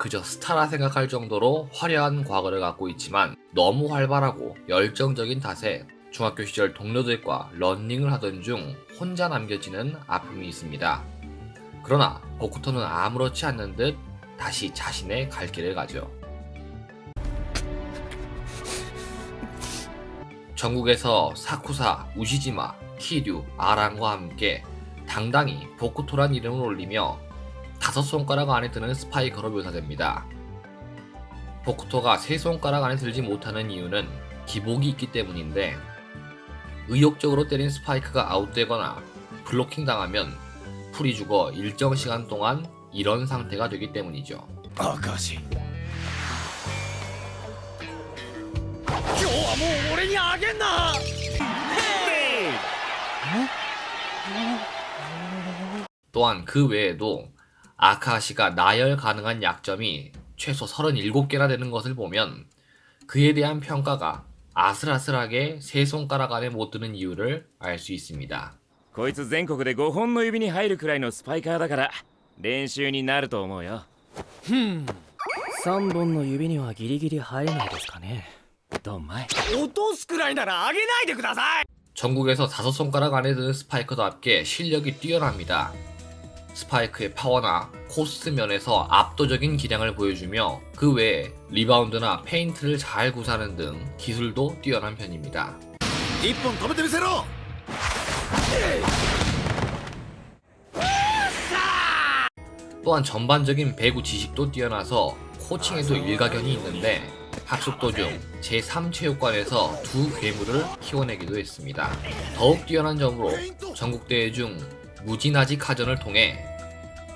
그저 스타라 생각할 정도로 화려한 과거를 갖고 있지만 너무 활발하고 열정적인 탓에 중학교 시절 동료들과 런닝을 하던 중 혼자 남겨지는 아픔이 있습니다. 그러나 보쿠토는 아무렇지 않는 듯 다시 자신의 갈 길을 가죠. 전국에서 사쿠사, 우시지마, 키류, 아랑과 함께 당당히 보쿠토란 이름을 올리며 다섯 손가락 안에 드는 스파이 걸어 묘사됩니다. 복토가 세 손가락 안에 들지 못하는 이유는 기복이 있기 때문인데 의욕적으로 때린 스파이크가 아웃되거나 블로킹 당하면 풀이 죽어 일정 시간 동안 이런 상태가 되기 때문이죠. 아가씨. 교화모 오래니 아겠나? 어? 어? 또한 그 외에도 아카시가 나열 가능한 약점이 최소 37개나 되는 것을 보면 그에 대한 평가가 아슬아슬하게 세 손가락 안에 못 드는 이유를 알 수 있습니다. こいつ全国で5本の指に入るくらいのスパイカーだから練習になると思うよ3本の指にはギリギリ入れないですかねドンマイ落とすくらいならあげないでください 전국에서 다섯 손가락 안에 드는 스파이커답게 실력이 뛰어납니다. 스파이크의 파워나 코스 면에서 압도적인 기량을 보여주며 그 외에 리바운드나 페인트를 잘 구사하는 등 기술도 뛰어난 편입니다. 이쁜 거부대미세로 또한 전반적인 배구 지식도 뛰어나서 코칭에도 일가견이 있는데 학습 도중 제3체육관에서 두 괴물을 키워내기도 했습니다. 더욱 뛰어난 점으로 전국대회 중 무진아지 카전을 통해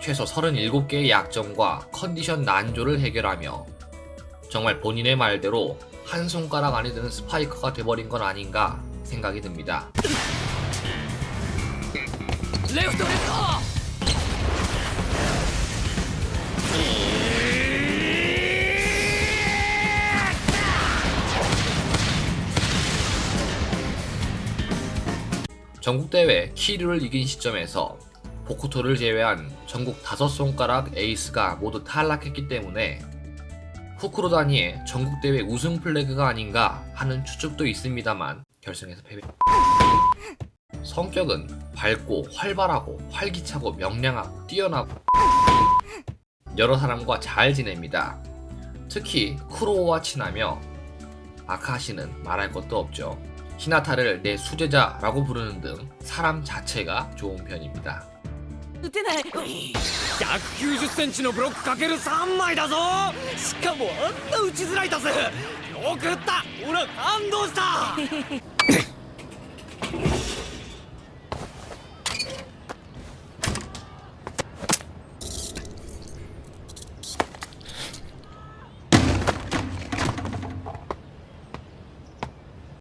최소 37개의 약점과 컨디션 난조를 해결하며 정말 본인의 말대로 한 손가락 안에 드는 스파이커가 돼버린 건 아닌가 생각이 듭니다. 레프트 레프트! 전국대회 키류를 이긴 시점에서 보쿠토를 제외한 전국 다섯 손가락 에이스가 모두 탈락했기 때문에 후크로다니의 전국 대회 우승 플래그가 아닌가 하는 추측도 있습니다만 결승에서 패배. 성격은 밝고 활발하고 활기차고 명량하고 뛰어나고 여러 사람과 잘 지냅니다. 특히 쿠로와 친하며 아카시는 말할 것도 없죠. 히나타를 내 수제자라고 부르는 등 사람 자체가 좋은 편입니다. 打てない。190センチのブロックかける3枚だぞ。しかもあんな打ちづらいだぜよく打った。俺は感動した